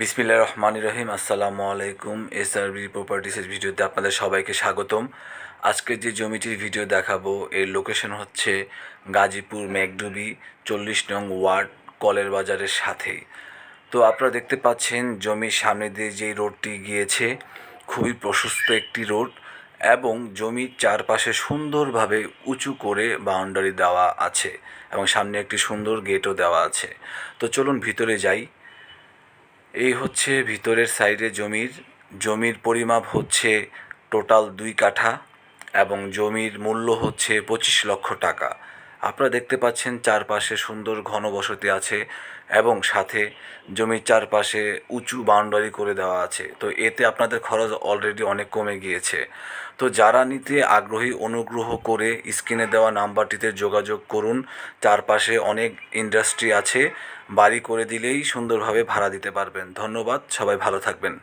বিসমিল্লা রহমান রহিম। আসসালামু আলাইকুম এস আর বি প্রপার্টিসের ভিডিওতে আপনাদের সবাইকে স্বাগতম। আজকে যে জমিটির ভিডিও দেখাবো, এর লোকেশন হচ্ছে গাজীপুর মেঘডুবি চল্লিশ নং ওয়ার্ড, কলের বাজারের সাথেই তো আপনারা দেখতে পাচ্ছেন, জমির সামনে দিয়ে যেই রোডটি গিয়েছে, খুবই প্রশস্ত একটি রোড এবং জমির চারপাশে সুন্দরভাবে উঁচু করে বাউন্ডারি দেওয়া আছে এবং সামনে একটি সুন্দর গেটও দেওয়া আছে। তো চলুন ভিতরে যাই। এই হচ্ছে ভিতরের সাইডে জমির জমির পরিমাপ হচ্ছে টোটাল দুই কাঠা এবং জমির মূল্য হচ্ছে পঁচিশ লক্ষ টাকা। আপনারা দেখতে পাচ্ছেন চারপাশে সুন্দর ঘনবসতি আছে এবং সাথে জমির চারপাশে উঁচু বাউন্ডারি করে দেওয়া আছে। তো এতে আপনাদের খরচ অলরেডি অনেক কমে গিয়েছে। তো যারা নিতে আগ্রহী, অনুগ্রহ করে স্ক্রিনে দেওয়া নাম্বারটিতে যোগাযোগ করুন। চারপাশে অনেক ইন্ডাস্ট্রি আছে। বাড়ি করে দিলেই সুন্দরভাবে ভাড়া দিতে পারবেন। ধন্যবাদ। সবাই ভালো থাকবেন।